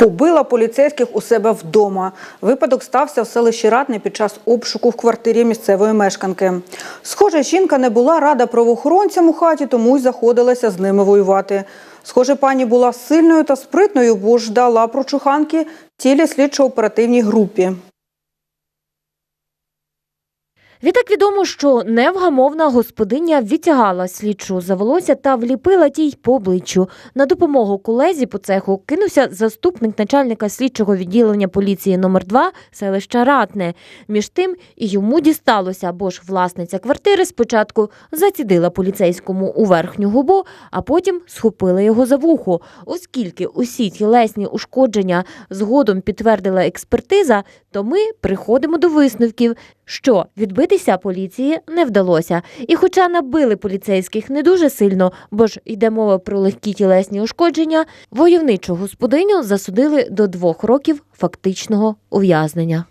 Побила поліцейських у себе вдома. Випадок стався в селищі Ратне під час обшуку в квартирі місцевої мешканки. Схоже, жінка не була рада правоохоронцям у хаті, тому й заходилася з ними воювати. Схоже, пані була сильною та спритною, бо ж дала прочуханки тілі слідчо-оперативній групі. Відтак відомо, що невгамовна господиня відтягала слідчу за волосся та вліпила тій по обличчю. На допомогу колезі по цеху кинувся заступник начальника слідчого відділення поліції номер 2 селища Ратне. Між тим і йому дісталося, бо ж власниця квартири спочатку зацідила поліцейському у верхню губу, а потім схопила його за вухо. Оскільки усі тілесні ушкодження згодом підтвердила експертиза, то ми приходимо до висновків, що відбитися поліції не вдалося. І хоча набили поліцейських не дуже сильно, бо ж йде мова про легкі тілесні ушкодження, войовничу господиню засудили до двох років фактичного ув'язнення.